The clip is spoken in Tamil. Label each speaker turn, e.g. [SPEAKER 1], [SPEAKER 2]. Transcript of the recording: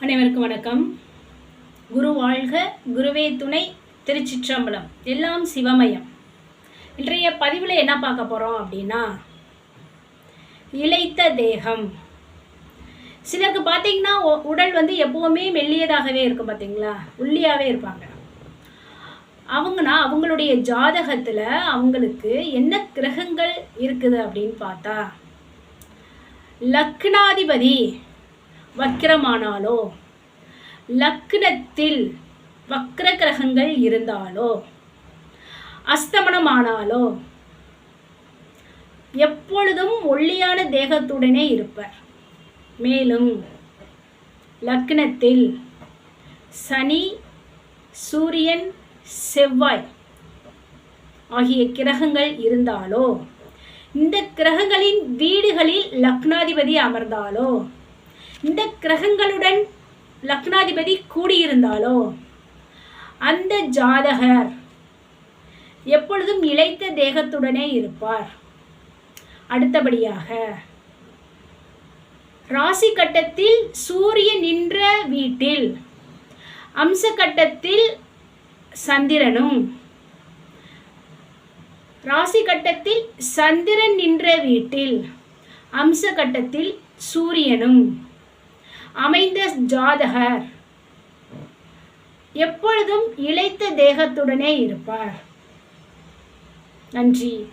[SPEAKER 1] அனைவருக்கும் வணக்கம். குரு வாழ்க குருவே துணை திருச்சிற்றம்பலம். எல்லாம் சிவமயம். இன்றைய பதிவில் என்ன பார்க்க போகிறோம் அப்படின்னா இழைத்த தேகம். சிலருக்கு பார்த்தீங்கன்னா உ- உடல் வந்து எப்போவுமே மெல்லியதாகவே இருக்கும் பார்த்தீங்களா? உள்ளியாகவே இருப்பாங்க. அவங்கன்னா அவங்களுடைய ஜாதகத்தில் அவங்களுக்கு என்ன கிரகங்கள் இருக்குது அப்படின்னு பார்த்தா லக்னாதிபதி. வக்கிரமானாலோ? லக்னத்தில் வக்ர கிரகங்கள் இருந்தாலோ? அஸ்தமனமானாலோ? எப்பொழுதும் ஒல்லியான தேகத்துடனே இருப்பர். மேலும் லக்னத்தில் சனி சூரியன் செவ்வாய் ஆகிய கிரகங்கள் இருந்தாலோ? இந்த கிரகங்களின் வீடுகளில் லக்னாதிபதி அமர்ந்தாலோ? இந்த கிரகங்களுடன் லக்னாதிபதி கூடியிருந்தாலோ? அந்த ஜாதகர் எப்பொழுதும் இழைத்த தேகத்துடனே இருப்பார். அடுத்தபடியாக ராசி கட்டத்தில் சூரியன் நின்ற வீட்டில் அம்ச கட்டத்தில் சந்திரனும் ராசி கட்டத்தில் சந்திரன் நின்ற வீட்டில் அம்ச கட்டத்தில் சூரியனும். அமைந்த ஜாதகர். எப்பொழுதும் இழைத்த தேகத்துடனே இருப்பார். நன்றி.